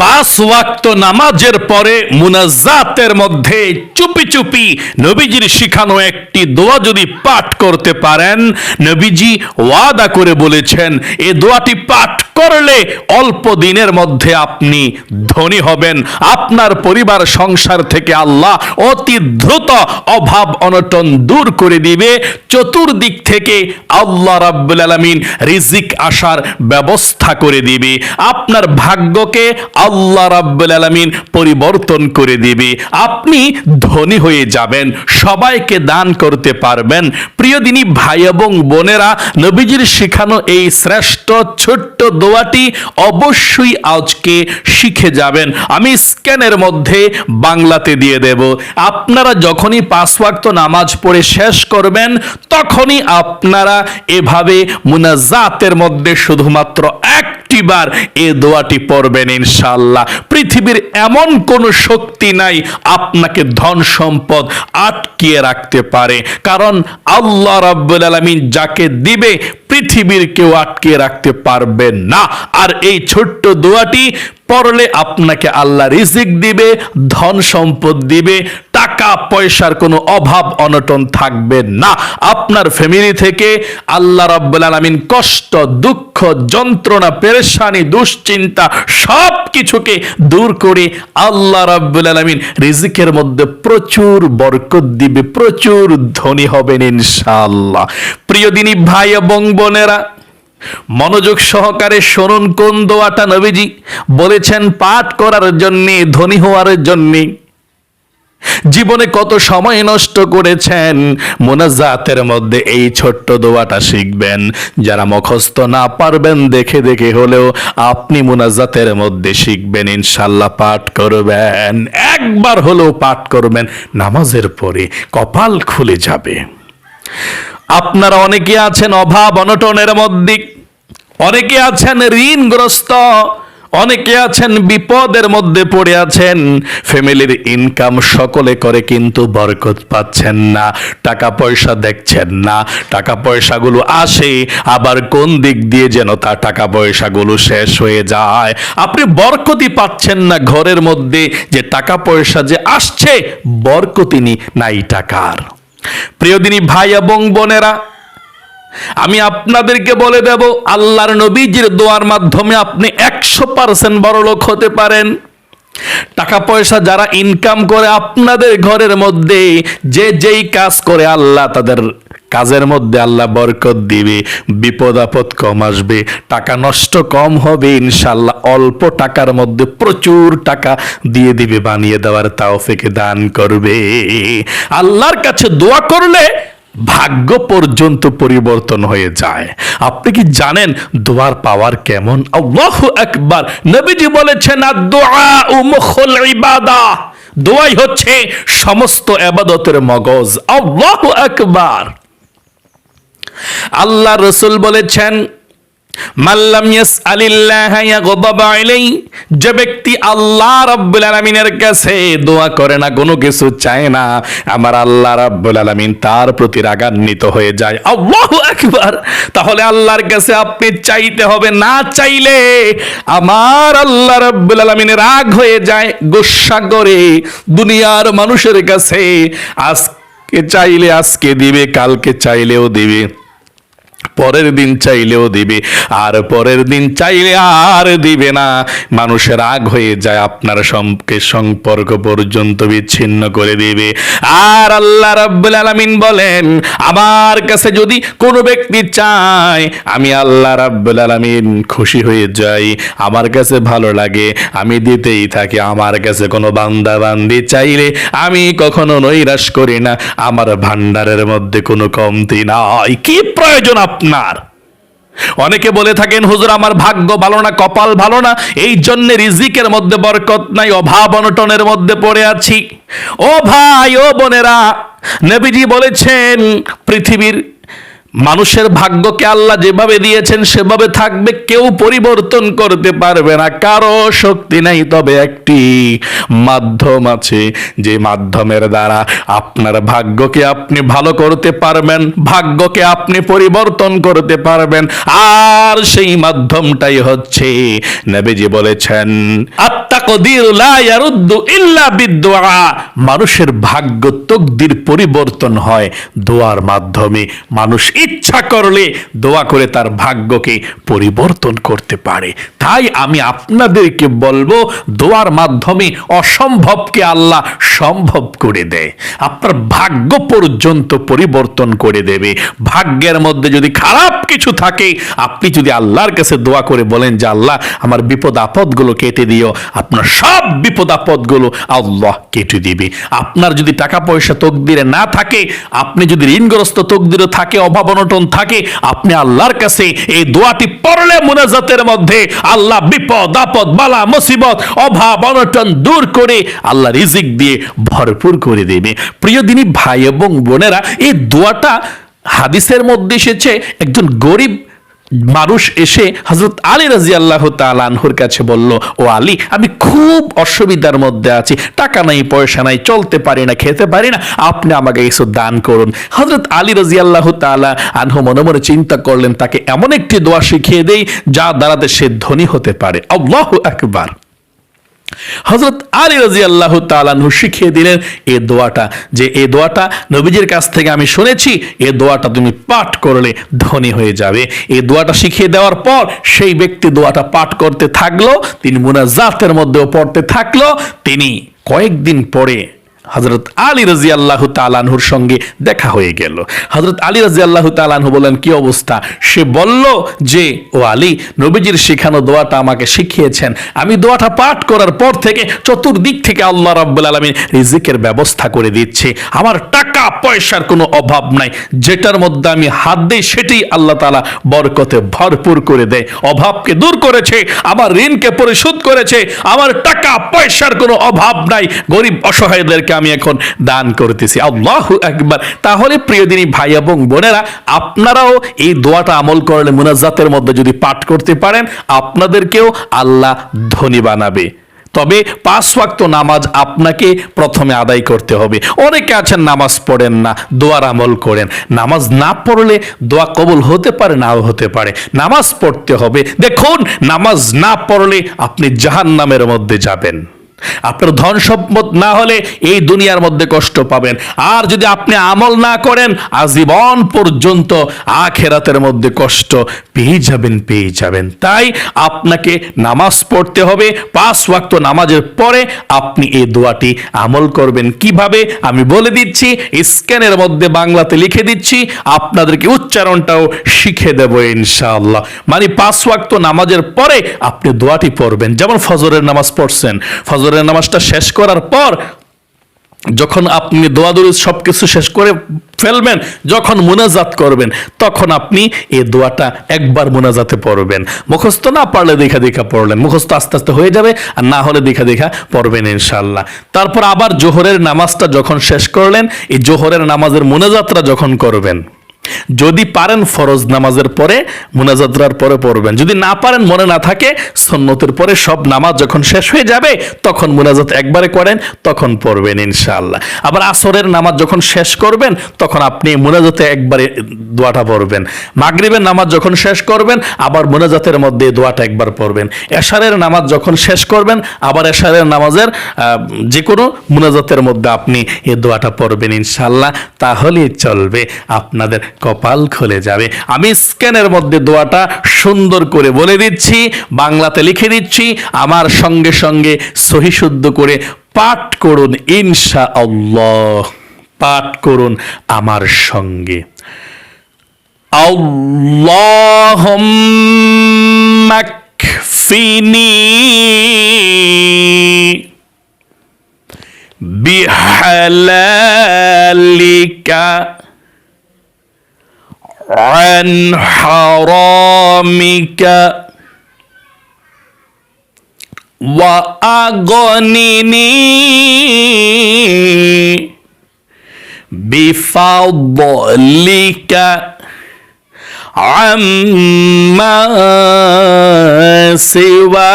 পাঁচ ওয়াক্ত নামাজের পরে মুনাজাতের মধ্যে চুপি চুপি নবীজির শিখানো একটি দোয়া যদি পাঠ করতে পারেন, নবীজি ওয়াদা করে বলেছেন, এ দোয়াটি পাঠ করলে অল্প দিনের মধ্যে আপনি ধনী হবেন। আপনার পরিবার, সংসার থেকে আল্লাহ অতি দ্রুত অভাব অনটন দূর করে দিবে। চতুর্দিক থেকে আল্লাহ রাব্বুল আলামিন রিজিক আসার ব্যবস্থা করে দিবে। আপনার ভাগ্যকে আল্লাহ রাব্বুল আলামিন পরিবর্তন করে দিবে। আপনি ধনী হয়ে যাবেন, সবাইকে দান করতে পারবেন। প্রিয় দিনী ভাই এবং বোনেরা, নবীজির শেখানো এই শ্রেষ্ঠ ছোট্ট দোয়াটি অবশ্যই আজকে শিখে যাবেন। আমি স্ক্যানের মধ্যে বাংলাতে দিয়ে দেব। আপনারা যখনই পাঁচ ওয়াক্ত নামাজ পড়ে শেষ করবেন, তখনই আপনারা এভাবে মুনাজাতের মধ্যে শুধুমাত্র একটিবার এ দোয়াটি পড়বেন ইনশাআল্লাহ। পৃথিবীর এমন কোন শক্তি নাই আপনাকে ধন সম্পদ আটকিয়ে রাখতে পারে। কারণ আল্লাহ রাব্বুল আলামিন যাকে দিবে পৃথিবীর কেউ আটকে রাখতে পারবে না। আর এই ছোট্ট দোয়াটি পড়লে আপনাকে আল্লাহ রিজিক দিবে, ধন সম্পদ দিবে টাকা, পয়সার কোনো অভাব, অনটন থাকবে না। আপনার ফ্যামিলি থেকে আল্লাহ রাব্বুল আলামিন কষ্ট, দুঃখ, যন্ত্রণা, পেরেশানি, দুশ্চিন্তা সব কিছুকে দূর করে আল্লাহ রাব্বুল আলামিন রিজিকের মধ্যে প্রচুর বরকত দিবে, প্রচুর ধনী হবেন ইনশাআল্লাহ। প্রিয় দিনী ভাই এবং বোনেরা, মনোযোগ সহকারে শুনুন কোন দোয়াটা নবীজি বলেছেন পাঠ করার জন্যে, ধনী হওয়ার জন্যে। জীবনে কত সময় নষ্ট করেছেন? মোনাজাতের মধ্যে এই ছোট্ট দোয়াটা শিখবেন। যারা মুখস্থ না পারবেন, দেখে দেখে হলেও আপনি মোনাজাতের মধ্যে শিখবেন ইনশাল্লাহ পাঠ করবেন। একবার হলেও পাঠ করবেন, নামাজের পরে কপাল খুলে যাবে। আপনারা অনেকে আছেন অভাব, অনটনের মধ্যে, অনেকে আছেন ঋণগ্রস্ত অনেকে আছেন, বিপদের মধ্যে পড়ে আছেন। ফ্যামিলির ইনকাম সকলে করে কিন্তু বরকত পাচ্ছেন না। টাকা পয়সা দেখছেন না। টাকা পয়সাগুলো আসে, আবার কোন দিক দিয়ে যেন তার টাকা পয়সাগুলো শেষ হয়ে যায়। আপনি বরকতি পাচ্ছেন না ঘরের মধ্যে, যে টাকা পয়সা যে আসছে বরকতিনি নাই টাকার। প্রিয়দিনী ভাই এবং বোনেরা আমি আপনাদেরকে বলে দেব, আল্লাহর নবীজির দোয়ার মাধ্যমে আপনি একশো পার্সেন্ট বড় লোক হতে পারেন। টাকা পয়সা যারা ইনকাম করে আপনাদের ঘরের মধ্যে, যে যেই কাজ করে আল্লাহ তাদের কাজের মধ্যে আল্লাহ বরকত দিবে, বিপদ আপদ কম আসবে, টাকা নষ্ট কম হবে ইনশাল্লাহ অল্প টাকার মধ্যে প্রচুর টাকা দিয়ে দিবে, বানিয়ে দেওয়ার তাও ফেকে দান করবে। আল্লাহর কাছে দোয়া করলে ভাগ্য পর্যন্ত পরিবর্তন হয়ে যায়। আপনি কি জানেন দোয়ার পাওয়ার কেমন? আল্লাহ একবার নবীজি বলেছেন ইবাদা। দোয়াই হচ্ছে সমস্ত আবাদতের মগজ। আল্লাহ একবার আল্লাহ রসুল বলেছেন মাল্লাম ইয়াস আলিল্লাহ ইয়াগদাবা আলাই যে ব্যক্তি আল্লাহ রাব্বুল আলামিনের কাছে দোয়া করে না, কোনো কিছু চায় না, আমার আল্লাহ রাব্বুল আলামিন তার প্রতি রাগান্বিত হয়ে যায়। আল্লাহু তাহলে আল্লাহর কাছে আপনি চাইতে হবে, না চাইলে আমার আল্লাহ রাব্বুল আলামিন রাগ হয়ে যায় গুসা করে দুনিয়ার মানুষের কাছে। আজকে চাইলে আজকে দিবে, কালকে চাইলেও দিবে। পরের দিন চাইলেও দিবে, আর পরের দিন চাইলে আর দিবে না। মানুষের রাগ হয়ে যায় আপনার সঙ্গে সম্পর্ক পর্যন্ত বিচ্ছিন্ন করে দিবে। আর আল্লাহ রাব্বুল আলামিন বলেন, আমার কাছে যদি কোনো ব্যক্তি চায়, আমি আল্লাহ রাব্বুল আলামিন খুশি হয়ে যাই। আমার কাছে ভালো লাগে, আমি দিতেই থাকি। আমার কাছে কোনো বান্দা বান্দি চাইলে আমি কখনো নৈরাশ করি না। আমার ভান্ডারের মধ্যে কোনো কমতি নাই। কি প্রয়োজন আপনার? অনেকে বলে থাকেন, হুজুর, আমার ভাগ্য ভালো না, কপাল ভালো না। এই জন্য রিজিকের মধ্যে বরকত নাই, অভাব অনটনের মধ্যে পড়ে আছি। ও ভাই, ও বোনেরা, নবীজি বলেছেন, পৃথিবীর মানুষের ভাগ্যকে আল্লাহ যেভাবে দিয়েছেন, সেভাবে থাকবে। কেউ পরিবর্তন করতে পারবে না, কারও শক্তি নেই। তবে একটি মাধ্যম আছে, যে মাধ্যমের দ্বারা আপনার ভাগ্যকে আপনি ভালো করতে পারবেন, ভাগ্যকে আপনি পরিবর্তন করতে পারবেন। আর সেই মাধ্যমটাই হচ্ছে, নবীজি বলেছেন মানুষের ভাগ্য তকদির পরিবর্তন হয় দোয়ার মাধ্যমে। মানুষ ইচ্ছা করলে দোয়া করে তার ভাগ্যকে পরিবর্তন করতে পারে। তাই আমি আপনাদেরকে বলব, দোয়ার মাধ্যমে অসম্ভবকে আল্লাহ সম্ভব করে দেয়। আপনার ভাগ্য পর্যন্ত পরিবর্তন করে দেবে। ভাগ্যের মধ্যে যদি খারাপ কিছু থাকে, আপনি যদি আল্লাহর কাছে দোয়া করে বলেন যে, আল্লাহ, আমার বিপদ আপদগুলো কেটে দিও। আপনার সব বিপদ আপদগুলো আল্লাহ কেটে দিবে। আপনার যদি টাকা পয়সা তকদিরে না থাকে, আপনি যদি ঋণগ্রস্ত তকদিরে থাকে, অভাব অনটন থাকে, আপনি আল্লাহর কাছে এই দোয়াটি পড়লে মোনাজাতের মধ্যে আল্লাহ বিপদ, আপদ, বালা, মুসিবত, অভাব, অনটন দূর করে আল্লাহ রিজিক দিয়ে ভরপুর করে দেবে। প্রিয় দিনী ভাই এবং বোনেরা, এই দোয়াটা হাদিসের মধ্যে এসেছে, একজন গরিব মানুষ এসে হজরত আলী রাজি আল্লাহ তালানহুর কাছে বলল, ও আলী, আমি খুব অসুবিধার মধ্যে আছি। টাকা নাই, পয়সা নাই, চলতে পারি না, খেতে পারি না। আপনি আমাকে কিছু দান করুন। হজরত আলী রাজি আল্লাহ তালা আনহু মনে মনে চিন্তা করলেন, তাকে এমন একটি দোয়া শিখিয়ে দেই যা দ্বারাতে সে ধনী হতে পারে। আল্লাহ একবার হজরত আলী রাজি আল্লাহ তালানহু শিখিয়ে দিলেন এ দোয়াটা যে এ দোয়াটা নবীজির কাছ থেকে আমি শুনেছি, এ দোয়াটা তুমি পাঠ করলে ধনী হয়ে যাবে। এ দোয়াটা শিখিয়ে দেওয়ার পর সেই ব্যক্তি দোয়াটা পাঠ করতে থাকল, তিনি মুনাজাতের মধ্যেও পড়তে থাকল, তিনি কয়েকদিন পরে হজরত আলী রাজি আল্লাহ তালানহুর সঙ্গে দেখা হয়ে গেল। হজরত আলী রাজি আল্লাহ তালানহু বললেন কি অবস্থা? সে বলল যে, ও আলী, নবীজির শেখানো দোয়াটা আমাকে শিখিয়েছেন। আমি দোয়াটা পাঠ করার পর থেকে চতুর্দিক থেকে আল্লাহ রাব্বুল আলমী রিজিকের ব্যবস্থা করে দিচ্ছে। আমার টাকা পয়সার কোনো অভাব নাই। যেটার মধ্যে আমি হাত দিই সেটাই আল্লাহ তালা বরকতে ভরপুর করে দেয়। অভাবকে দূর করেছে, আমার ঋণকে পরিশোধ করেছে, আমার টাকা পয়সার কোনো অভাব নাই। গরিব অসহায়দেরকে আমি এখন দান করতেছি। আল্লাহ একবার তাহলে প্রিয় দিনী ভাই এবং বোনেরা, আপনারাও এই দোয়াটা আমল করলে মুনাজাতের মধ্যে যদি পাঠ করতে পারেন, আপনাদেরকেও আল্লাহ ধনী বানাবে। তবে পাঁচ ওয়াক্ত নামাজ আপনাকে প্রথমে আদায় করতে হবে। অনেকে আছেন নামাজ পড়েন না, দোয়ার আমল করেন। নামাজ না পড়লে দোয়া কবুল হতে পারে, নাও হতে পারে। নামাজ পড়তে হবে। দেখুন, নামাজ না পড়লে আপনি জাহান্নামের মধ্যে যাবেন। আপনার ধন সম্পদ না হলে এই দুনিয়ার মধ্যে কষ্ট পাবেন। আর যদি আপনি আমল না করেন, আজীবন পর্যন্ত আখেরাতের মধ্যে কষ্ট পেয়ে যাবেন পেয়ে যাবেন। তাই আপনাকে নামাজ পড়তে হবে। পাঁচ ওয়াক্ত নামাজের পরে আপনি এই দোয়াটি আমল করবেন। কীভাবে? আমি বলে দিচ্ছি, স্ক্যানের মধ্যে বাংলাতে লিখে দিচ্ছি। আপনাদেরকে উচ্চারণটাও শিখে দেব ইনশাআল্লাহ। মানে পাঁচ ওয়াক্ত নামাজের পরে আপনি দোয়াটি পড়বেন। যেমন ফজরের নামাজ পড়ছেন। ফজরের নামাজটা শেষ করার পর যখন আপনি দোয়াদুরি সব কিছু শেষ করে ফেলবেন, যখন মোনাজাত করবেন, তখন আপনি এই দোয়াটা একবার মোনাজাতে পড়বেন। মুখস্থ না পারলে দেখা দেখা পড়লেন। মুখস্থ আস্তে আস্তে হয়ে যাবে, আর না হলে দেখা দেখা পড়বেন ইনশাল্লাহ তারপর আবার জোহরের নামাজটা যখন শেষ করলেন, এই জোহরের নামাজের মোনাজাতটা যখন করবেন যদি পারেন ফরজ নামাজের পরে মুনাজাতরার পরে পড়বেন। যদি না পারেন, মনে না থাকে, সন্নতের পরে সব নামাজ যখন শেষ হয়ে যাবে, তখন মুনাজাত একবারে করেন, তখন পড়বেন ইনশাআল্লাহ। আবার আসরের নামাজ যখন শেষ করবেন, তখন আপনি মুনাজাতে একবারে দোয়াটা পড়বেন। মাগরিবের নামাজ যখন শেষ করবেন, আবার মুনাজাতের মধ্যে দোয়াটা একবার পড়বেন। এশারের নামাজ যখন শেষ করবেন, আবার এশারের নামাজের যে কোনো মুনাজাতের মধ্যে আপনি এই দোয়াটা পড়বেন ইনশাল্লাহ তাহলেই চলবে। আপনাদের কপাল খুলে যাবে। আমি স্ক্যানের মধ্যে দোয়াটা সুন্দর করে বলে দিচ্ছি, বাংলাতে লিখে দিচ্ছি, আমার সঙ্গে সঙ্গে সহিশুদ্ধ করে পাঠ করুন ইনশা আল্লাহ পাঠ করুন আমার সঙ্গে। আল্লাহমাকফিনি বিহালালিকা عن حرامك وأغنني بفضلك عما سواك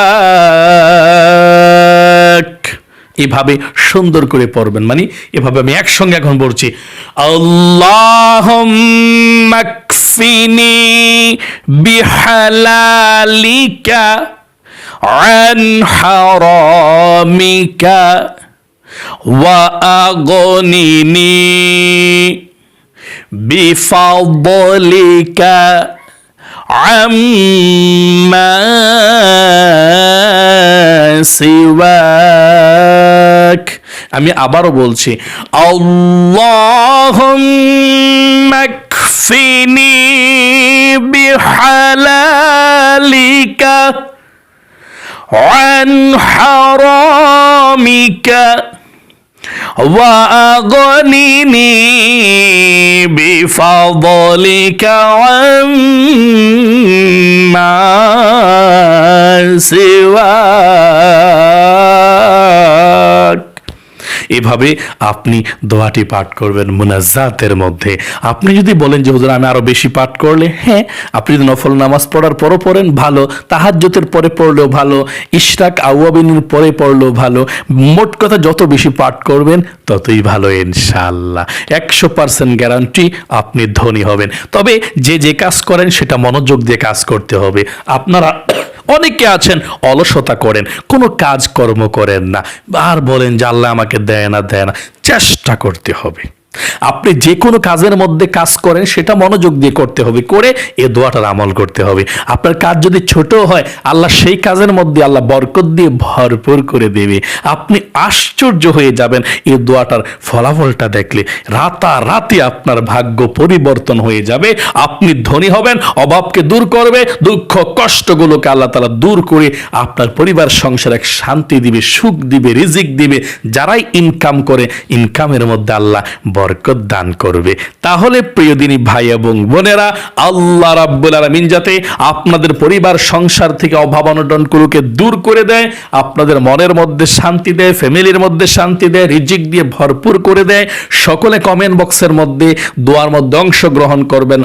এভাবে সুন্দর করে পড়বেন মানে এভাবে আমি একসঙ্গে এখন পড়ছি আল্লাহ মাকফিনি বিহালালিকা عن حرامك وأغنني بفضلك عما سواك আমি আবারও বলছি আল্লাহুম্মা أوصيني بحلالك عن حرامك وأغنني بفضلك عن ما سواك. এভাবে আপনি দোয়াটি পাঠ করবেন মুনাজাতের মধ্যে। আপনি যদি বলেন যে, হুজুর, আমি আরও বেশি পাঠ করলে? হ্যাঁ আপনি যদি নফল নামাজ পড়ার পরও পড়েন, ভালো। তাহাজ্জতের পরে পড়লেও ভালো। ইশরাক আউয়াবিনের পরে পড়লেও ভালো। মোট কথা, যত বেশি পাঠ করবেন, ততই ভালো, ইনশাআল্লাহ। একশো পার্সেন্ট গ্যারান্টি আপনি ধনী হবেন। তবে যে যে কাজ করেন, সেটা মনোযোগ দিয়ে কাজ করতে হবে। আপনারা অনেকে আছেন, অলসতা করেন, কোনো কাজকর্ম করেন না। আর বলেন যে আল্লাহ আমাকে দেয় না দেয় না, চেষ্টা করতে হবে। আপনি যে কোনো কাজের মধ্যে কাজ করেন, সেটা মনোযোগ দিয়ে করতে হবে, করে এ দোয়াটার আমল করতে হবে। আপনার কাজ যদি ছোট হয়, আল্লাহ সেই কাজের মধ্যে আল্লাহ বরকত দিয়ে ভরপুর করে দেবে। আপনি আশ্চর্য হয়ে যাবেন এই দোয়াটার ফলাফলটা দেখলে। রাতারাতি আপনার ভাগ্য পরিবর্তন হয়ে যাবে। আপনি ধনী হবেন, অভাবকে দূর করবে, দুঃখ, কষ্টগুলোকে আল্লাহ তালা দূর করে আপনার পরিবার, সংসার এক শান্তি দিবে, সুখ দিবে, রিজিক দিবে। যারাই ইনকাম করে ইনকামের মধ্যে আল্লাহ বরকত দান করবে। তাহলে প্রিয় দিনী ভাই এবং বোনেরা, আল্লাহ রাব্বুল আলামিন যাতে আপনাদের পরিবার, সংসার থেকে অভাব অনটনগুলোকে দূর করে দেয়, আপনাদের মনের মধ্যে শান্তি দেয়, ফ্যামিলির মধ্যে শান্তি দেয়, রিজিক দিয়ে ভরপুর করে দেয়, সকলে কমেন্ট বক্সের মধ্যে দোয়ার মধ্যে অংশগ্রহণ করবেন,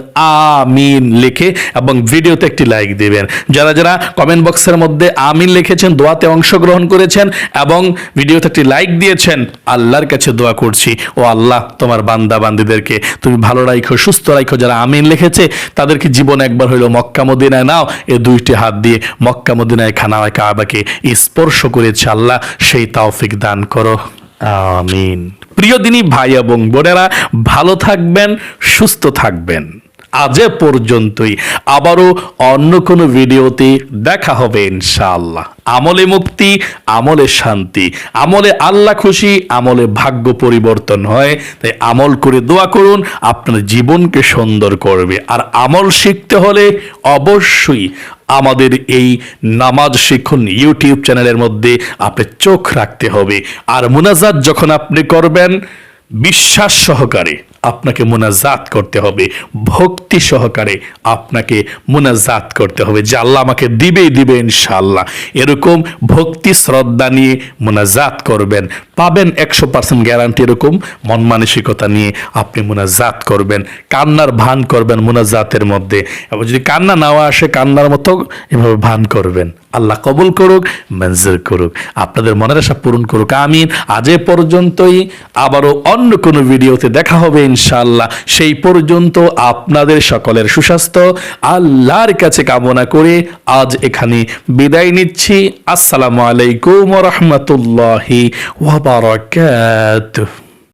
আমিন লিখে এবং ভিডিওতে একটি লাইক দিবেন। যারা যারা কমেন্ট বক্সের মধ্যে আমিন লিখেছেন, দোয়াতে অংশগ্রহণ করেছেন এবং ভিডিওতে একটি লাইক দিয়েছেন, আল্লাহর কাছে দোয়া করছি। ও আল্লাহ তোমার বান্দা বান্দিদেরকে তুমি ভালো রাইখো, সুস্থ রাইখো। যারা আমিন লিখেছে, তাদেরকে জীবন একবার হইল মক্কা মদিনায় নাও। এ দুইটি হাত দিয়ে মক্কা মদিনায় খানা কাবাকে স্পর্শ করে আল্লাহ সেই তাওফিক দান করো। আমিন। প্রিয় দিনী ভাই এবং বোনেরা, ভালো থাকবেন, সুস্থ থাকবেন। আজ পর্যন্তই। আবারও অন্য কোনো ভিডিওতে দেখা হবে ইনশাআল্লাহ। আমলে মুক্তি, আমলে শান্তি। আমলে আল্লাহ খুশি, আমলে ভাগ্য পরিবর্তন হয়। তাই আমল করে দোয়া করুন, আপনার জীবনকে সুন্দর করবে। আর আমল শিখতে হলে অবশ্যই আমাদের এই নামাজ শিখুন ইউটিউব চ্যানেলের মধ্যে আপনি চোখ রাখতে হবে। আর মুনাজাত যখন আপনি করবেন, বিশ্বাস সহকারে আপনাকে মোনাজাত করতে হবে। ভক্তি সহকারে আপনাকে মোনাজাত করতে হবে। যে আল্লাহ আমাকে দিবেই দিবে ইনশাআল্লাহ। এরকম ভক্তি শ্রদ্ধা নিয়ে মোনাজাত করবেন। পাবেন একশো পার্সেন্ট গ্যারান্টি এরকম মন মানসিকতা নিয়ে আপনি মোনাজাত করবেন। কান্নার ভান করবেন মোনাজাতের মধ্যে। এবং যদি কান্না নাও আসে, কান্নার মতো এভাবে ভান করবেন। আল্লাহ কবুল করুক, মঞ্জুর করুক। আপনাদের মনের আশা পূরণ করুক। আমিন। আজ পর্যন্তই। আবারও অন্য কোনো ভিডিওতে দেখা হবে ইনশাআল্লাহ। সেই পর্যন্ত আপনাদের সকলের সুস্বাস্থ্য। আল্লাহর কাছে কামনা করে আজ এখানে বিদায় নিচ্ছি। আসসালামু আলাইকুম রহমতুল্লাহি